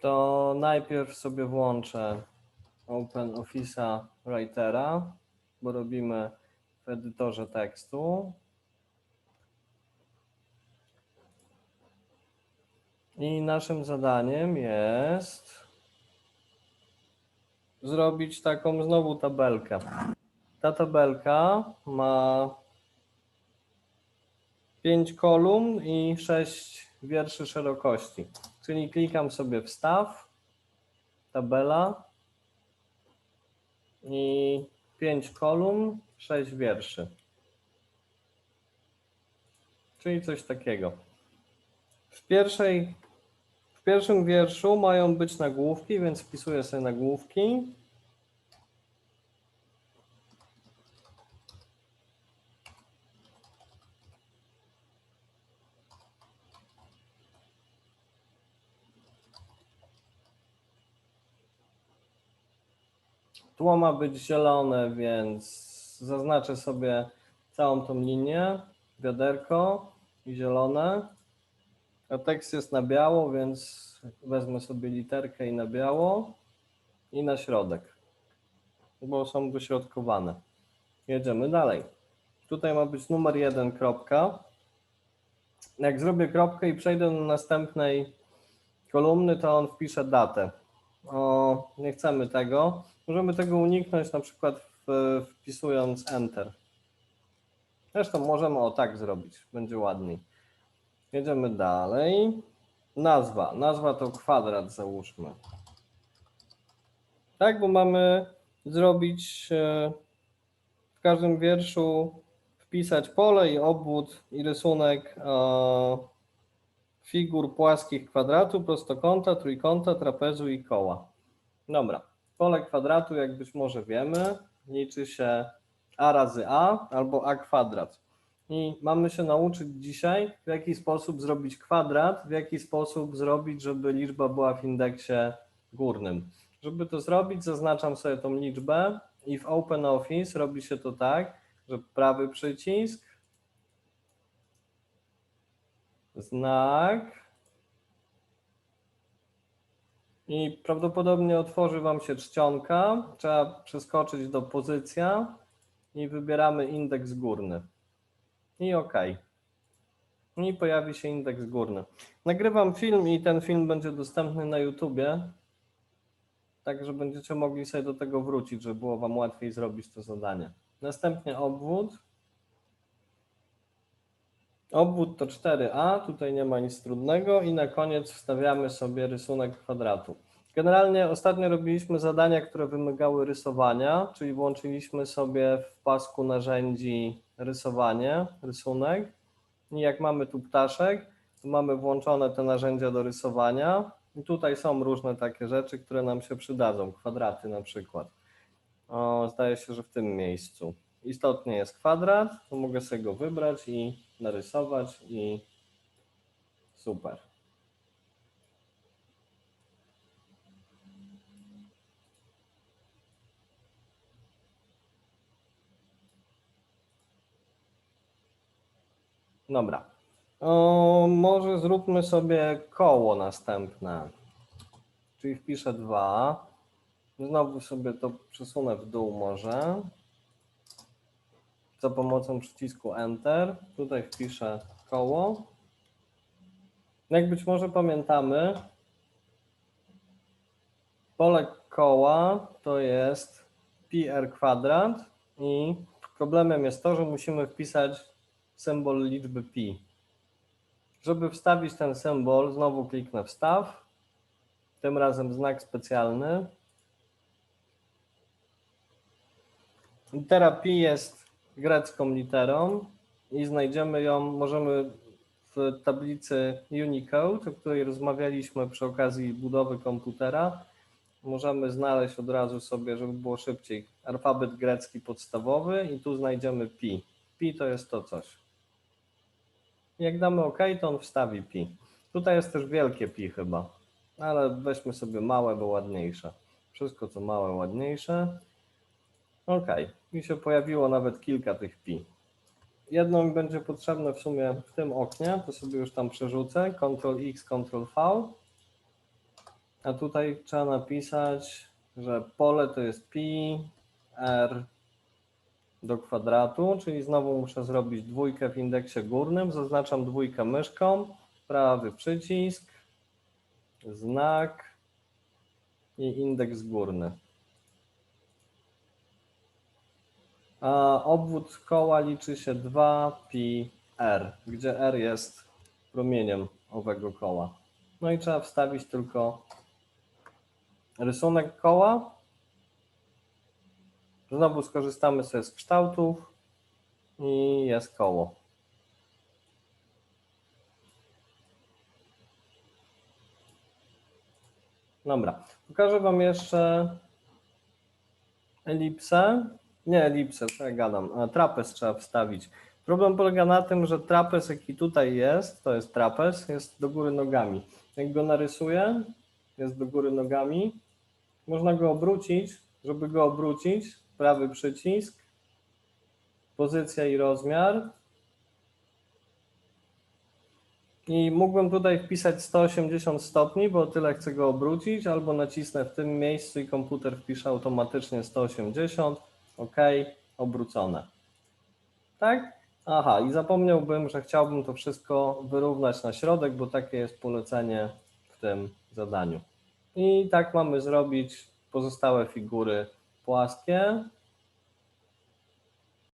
to najpierw sobie włączę Open Office'a Writera, bo robimy w edytorze tekstu. I naszym zadaniem jest zrobić taką znowu tabelkę. Ta tabelka ma 5 kolumn i 6 wierszy szerokości. Czyli klikam sobie wstaw, tabela i 5 kolumn, 6 wierszy. Czyli coś takiego. W pierwszej w pierwszym wierszu mają być nagłówki, więc wpisuję sobie nagłówki. Tło ma być zielone, więc zaznaczę sobie całą tą linię, wiaderko i zielone. A tekst jest na biało, więc wezmę sobie literkę i na biało i na środek, bo są dośrodkowane. Jedziemy dalej. Tutaj ma być numer jeden kropka. Jak zrobię kropkę i przejdę do następnej kolumny, to on wpisze datę. O, nie chcemy tego. Możemy tego uniknąć na przykład wpisując Enter. Zresztą możemy o tak zrobić, będzie ładniej. Jedziemy dalej. Nazwa. Nazwa to kwadrat, załóżmy. Tak, bo mamy zrobić e, w każdym wierszu wpisać pole i obwód i rysunek e, figur płaskich kwadratu, prostokąta, trójkąta, trapezu i koła. Dobra. Pole kwadratu, jak być może wiemy, liczy się a razy a albo a kwadrat. I mamy się nauczyć dzisiaj, w jaki sposób zrobić kwadrat, w jaki sposób zrobić, żeby liczba była w indeksie górnym. Żeby to zrobić, zaznaczam sobie tą liczbę i w OpenOffice robi się to tak, że prawy przycisk, znak i prawdopodobnie otworzy Wam się czcionka. Trzeba przeskoczyć do pozycja i wybieramy indeks górny i OK. I pojawi się indeks górny. Nagrywam film i ten film będzie dostępny na YouTubie, tak że będziecie mogli sobie do tego wrócić, żeby było Wam łatwiej zrobić to zadanie. Następnie obwód. Obwód to 4a, tutaj nie ma nic trudnego i na koniec wstawiamy sobie rysunek kwadratu. Generalnie ostatnio robiliśmy zadania, które wymagały rysowania, czyli włączyliśmy sobie w pasku narzędzi rysowanie, rysunek. I jak mamy tu ptaszek, to mamy włączone te narzędzia do rysowania. I tutaj są różne takie rzeczy, które nam się przydadzą, kwadraty na przykład. O, zdaje się, że w tym miejscu. Istotnie jest kwadrat, to mogę sobie go wybrać i narysować i super. Dobra. O, może zróbmy sobie koło następne. Czyli wpiszę 2. Znowu sobie to przesunę w dół może. Za pomocą przycisku Enter. Tutaj wpiszę koło. Jak być może pamiętamy, pole koła to jest pi r kwadrat i problemem jest to, że musimy wpisać symbol liczby pi. Żeby wstawić ten symbol, znowu kliknę wstaw, tym razem znak specjalny. Litera pi jest grecką literą i znajdziemy ją, możemy w tablicy Unicode, o której rozmawialiśmy przy okazji budowy komputera, możemy znaleźć od razu sobie, żeby było szybciej, alfabet grecki podstawowy i tu znajdziemy pi. Pi to jest to coś. Jak damy OK, to on wstawi pi. Tutaj jest też wielkie pi chyba, ale weźmy sobie małe, bo ładniejsze. Wszystko co małe, ładniejsze. OK, mi się pojawiło nawet kilka tych pi. Jedno mi będzie potrzebne w sumie w tym oknie, to sobie już tam przerzucę. Ctrl X, Ctrl V. A tutaj trzeba napisać, że pole to jest pi r do kwadratu, czyli znowu muszę zrobić dwójkę w indeksie górnym. Zaznaczam dwójkę myszką, prawy przycisk, znak i indeks górny. A obwód koła liczy się 2 pi r, gdzie r jest promieniem owego koła. No i trzeba wstawić tylko rysunek koła. Znowu skorzystamy sobie z kształtów i jest koło. Dobra, pokażę Wam jeszcze elipsę. Nie elipsę, co ja gadam, trapez trzeba wstawić. Problem polega na tym, że trapez, jaki tutaj jest, to jest trapez, jest do góry nogami. Jak go narysuję, jest do góry nogami. Można go obrócić. Żeby go obrócić, prawy przycisk, pozycja i rozmiar. I mógłbym tutaj wpisać 180 stopni, bo tyle chcę go obrócić, albo nacisnę w tym miejscu i komputer wpisze automatycznie 180. OK, obrócone. Tak? Aha, i zapomniałbym, że chciałbym to wszystko wyrównać na środek, bo takie jest polecenie w tym zadaniu. I tak mamy zrobić pozostałe figury płaskie.